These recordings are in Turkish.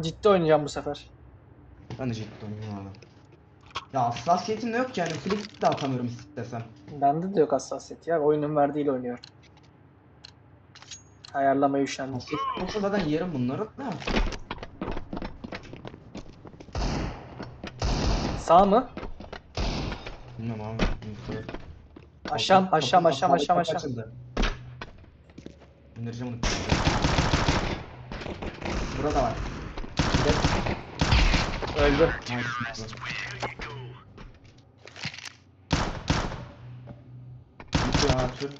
Ciddi oynayacağım bu sefer. Ben de ciddi oynuyorum abi. Ya hassasiyetim de yok ki yani flick de atamıyorum istesem. Bende de yok hassasiyet ya. Oyunun verdiğiyle oynuyorum. Ayarlamayı üşendim. Hassasiyet yoksa zaten yerim bunları da. Sağ mı? Bilmiyorum abi. aşağı, kapı aşağı, aşağı. açıldı. İndireceğim onu. Burada var. Öldü. Ya Türk?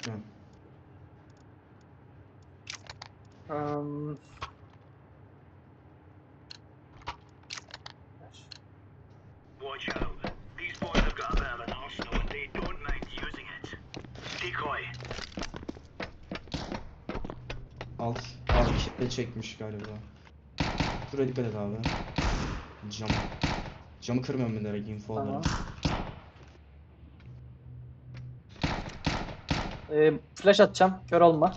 Um... Watch out. These boys have got a bit of an arsenal and they don't mind using it. Decoy. Alt. Abi kitle çekmiş galiba. Şuraya dikkat et abi. Cam. Camı kırmıyorum direkt info Tamam. olarak. Ee, flash atacağım. Kör olma.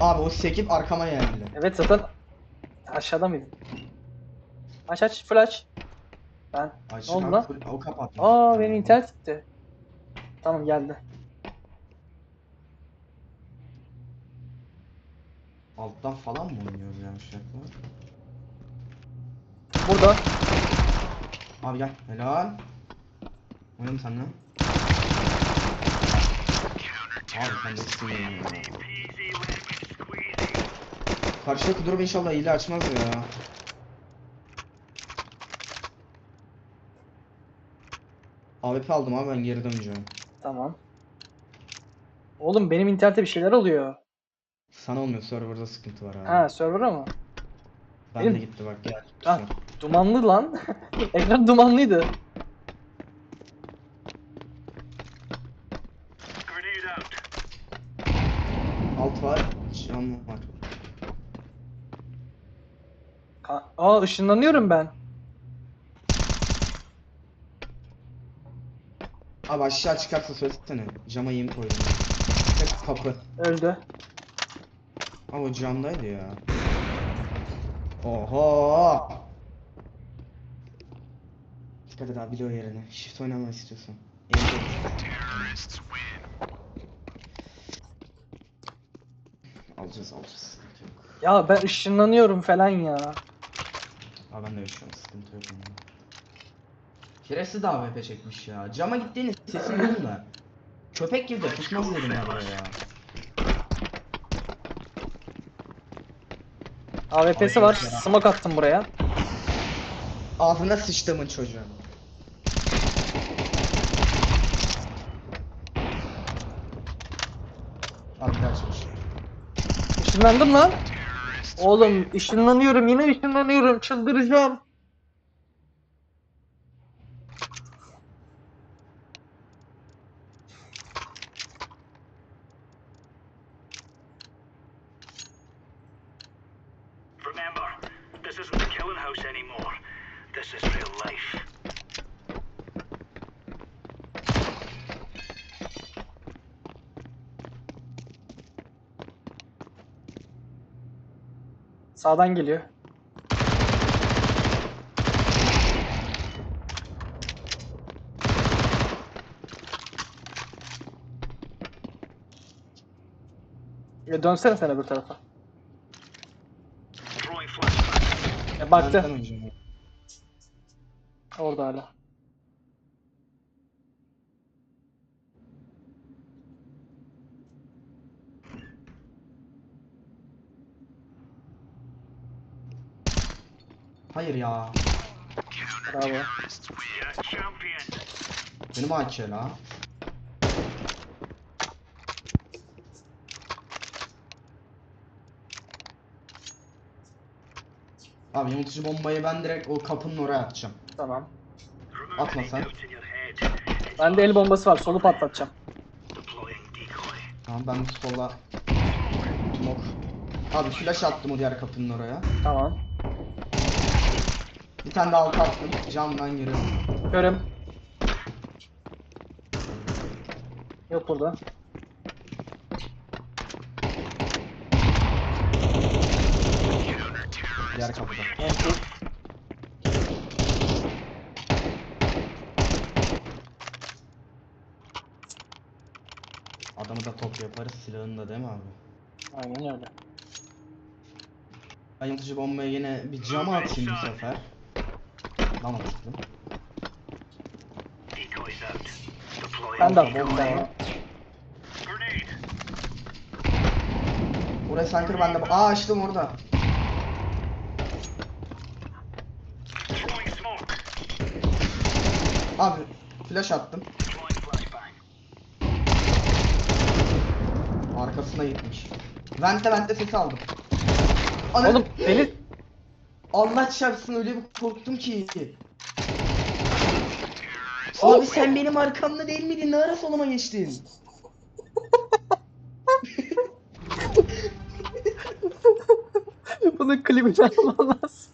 Abi o sekip arkama geldi. Evet zaten aşağıda mıydın? Aç aç flash. Ben. Ay, Ne oldu lan? O kapattı. Aa benim internet gitti. Tamam geldi. Alttan falan mı oynuyoruz yani şu an? Burada. Abi gel. Helal. Oynayalım seninle. Abi sen de ya. Squeezy. Karşıdaki durum inşallah hile açmaz ya. AWP aldım abi ben geri döneceğim. Tamam. Oğlum benim internette bir şeyler oluyor. Sana olmuyor serverda sıkıntı var abi. Ha server'a mı? Ben de benim- gitti bak gel. Ha dumanlı lan. Ekran dumanlıydı. Alt var, cam var. Ka- Aa ışınlanıyorum ben. Abi aşağı çıkarsa söylesene. Cama yem koydum. Tek kapı. Öldü. Ama o camdaydı ya. Oho! Dikkat et abi biliyor yerini. Shift oynamak koy. Alacağız alacağız. Ya ben ışınlanıyorum falan ya. Abi ben de yaşıyorum sıkıntı yok. onda. Şerefsiz de AWP çekmiş ya. Cama gittiğini sesin duydum da. Köpek gibi de pusmaz dedim ya buraya ya. AWP'si var. Smoke attım buraya. Ağzına sıçtımın çocuğu. Abi kaçmış. Işınlandım lan. Oğlum ışınlanıyorum yine ışınlanıyorum çıldıracağım. House anymore. This is real life. Sağdan geliyor. Ya dönsene sen öbür tarafa. Baktı. Benden önce? Orada hala. Hayır ya. Bravo. Benim AK la. Abi yanıltıcı bombayı ben direkt o kapının oraya atacağım. Tamam. Atma sen. Bende el bombası var. Solu patlatacağım. Tamam ben sola smoke. Abi flash attım o diğer kapının oraya. Tamam. Bir tane daha alt attım. Camdan giriyorum. Körüm. Yok burada. Diğer kapıda. Enti. Adamı da top yaparız silahını da değil mi abi? Aynen öyle. Ben yıldızcı bombaya yine bir cama atayım bu sefer. Lan. Deploying Ben de decoy. bomba ya. Grenade. Buraya sniper bende. Aa açtım orada. Throwing smoke. Abi flash attım. Arkasına gitmiş. Vente vente sesi aldım. Ana- Oğlum beni Allah çarpsın öyle bir korktum ki. Abi sen benim arkamda değil miydin? Ne ara soluma geçtin? bunun klibini alman lazım.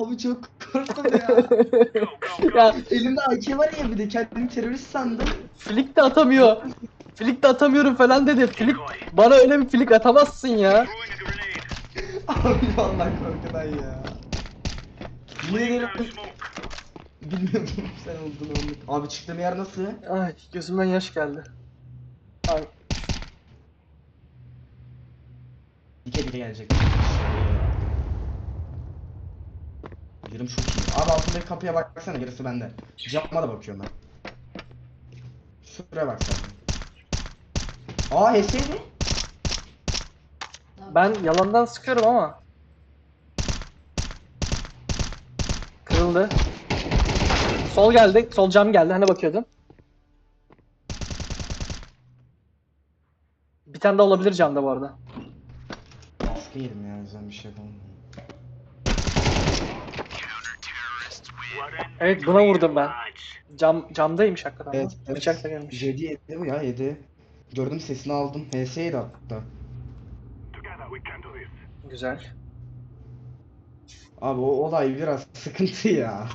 Abi çok korktum ya. Ya Elimde AK var ya bir de kendimi terörist sandım. flick de atamıyor. Flick de atamıyorum falan dedi. Flick bana öyle bir flick atamazsın ya. Abi vallahi korkudan ya. Down smoke. bilmiyordum sen olduğunu onu. Abi çıktığım yer nasıl? Ay gözümden yaş geldi. Ay Dike dike gelecek. Yerim çok iyi. Abi altındaki kapıya baksana gerisi bende. Cama da bakıyorum ben. Şuraya bak sen. Aa HS'ydi. ben yalandan sıkıyorum ama. Kırıldı. Sol geldi. Sol cam geldi. Hani bakıyordun. Bir tane daha olabilir camda bu arada. Baskı yedim ya o yüzden bir şey yapamam. Evet buna vurdum ben. Cam camdaymış hakikaten. Evet, Evet, Bıçak da gelmiş. 7 yedi bu ya 7. Gördüm sesini aldım. Hatta. Can do this. Güzel. Abi o olay biraz sıkıntı ya.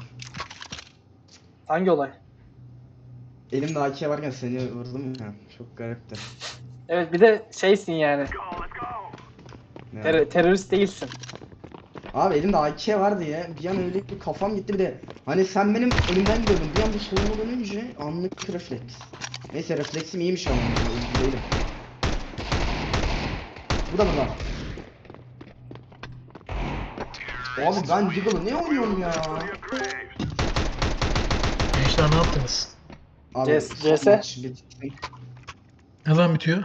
Hangi olay? Elimde AK varken seni vurdum ya. Çok garipti. Evet bir de şeysin. Yani. ter- terörist değilsin. Abi elimde AK vardı ya. Bir an öyle bir kafam gitti bir de. Hani sen benim önümden gidiyordun. Bir anda soluma dönünce anlık refleks. Neyse refleksim iyiymiş ama. Değilim. Bu da burada. Abi ben Deagle'ı ne oynuyorum ya? Gençler ne yaptınız? Abi CS. son maç bitti. Ne zaman bitiyor?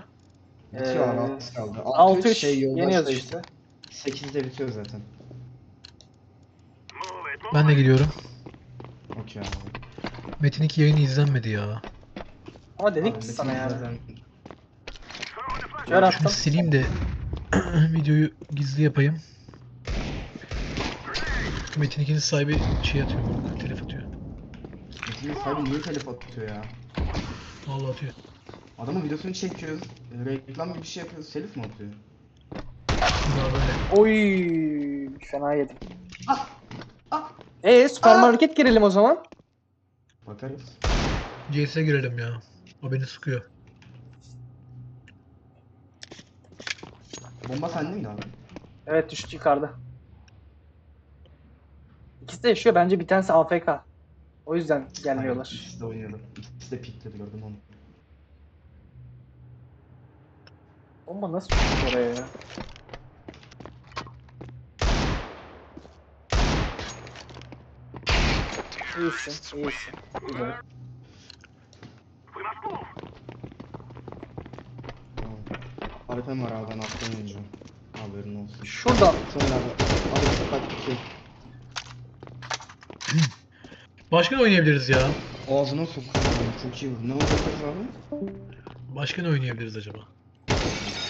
Bitiyor abi Ee, 6 kaldı. 6-3 şey yeni yoldaş işte. 8'de bitiyor zaten. Ben de gidiyorum. Okey abi. Metin 2 yayını izlenmedi ya. Ama dedik ki sana yani. Kör Şunu attım. sileyim de videoyu gizli yapayım. Metin 2'nin sahibi şey atıyor, telef atıyor. Metin'in sahibi niye telef atıyor ya? Vallahi atıyor. Adamın videosunu çekiyoruz. Reklam gibi bir şey yapıyoruz. Telif mi atıyor? Daha böyle. Oy fena yedim. Ah! Ah! Ee süpermarket girelim o zaman. Bakarız. CS'e girelim ya. O beni sıkıyor. Bomba sende miydi abi? Evet düştü yukarıda. İkisi de yaşıyor bence bir tanesi AFK. O yüzden Aynen, gelmiyorlar. İkisi de oynuyordu. İkisi de pikledi gördüm onu. Bomba nasıl düştü oraya ya? İyisin, iyisin. Güzel. Haripem var abi ben alttan oynayacağım. Haberin olsun. Şuradan. Şöyle abi. Abi şey. Başka ne oynayabiliriz ya? Ağzına sokuyorum. Çok iyi vurdu. Ne olacak abi? Başka ne oynayabiliriz acaba?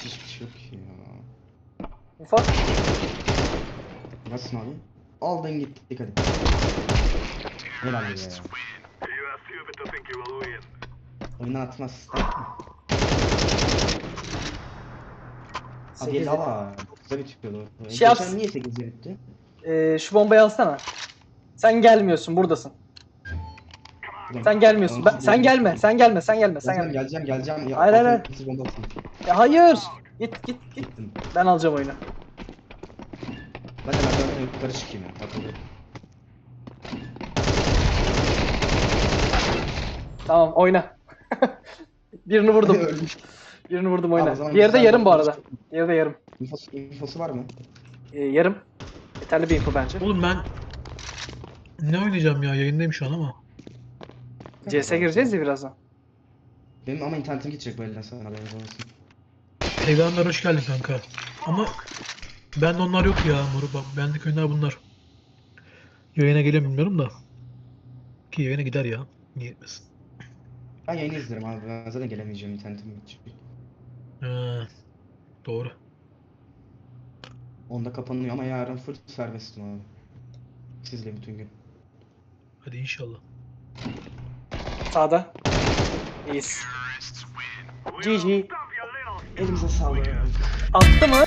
Hiçbir şey yok ki ya. Ufak. Nasılsın abi? Aldın gittik hadi. Helal be ya. Win. Oyundan atmaz. Abi ala. Güzel bitiyordu. Şey Geçen niye 8'de bitti? Ee, şu bombayı alsana. Sen gelmiyorsun, buradasın. Sen gelmiyorsun. Ben, sen gelme. Sen gelme. Sen gelme. Sen gelme. geleceğim geleceğim. Ya, Hayır, hayır. Ya hayır. Git git git. Gittim. Ben alacağım oyunu. Ben merdivenden yukarı çıkayım ya. Tamam oyna. Birini vurdum. Birini vurdum Tamam, oyna. zaman Diğeri de yarım bu arada. Diğeri de yarım. İnfosu, infosu var mı? Ee, yarım. Yeterli bir info bence. Oğlum ben ne oynayacağım ya? Yayındayım şu an ama. CS'e gireceğiz ya birazdan. Benim ama internetim gidecek bu elden haberiniz olsun. Peygamber hoş geldin kanka. Ama ben de onlar yok ya moru. Bak bendeki oyunlar bunlar. Yayına geliyor bilmiyorum da. Ki yayına gider ya. Niye gitmesin? Ben yayını izlerim abi. Ben zaten gelemeyeceğim internetim gidecek. Ha, doğru. Onda kapanıyor ama yarın full serbestim abi. Sizle bütün gün. Hadi inşallah. Sağda. İyiyiz. GG. Elimize sağlık. Attı mı?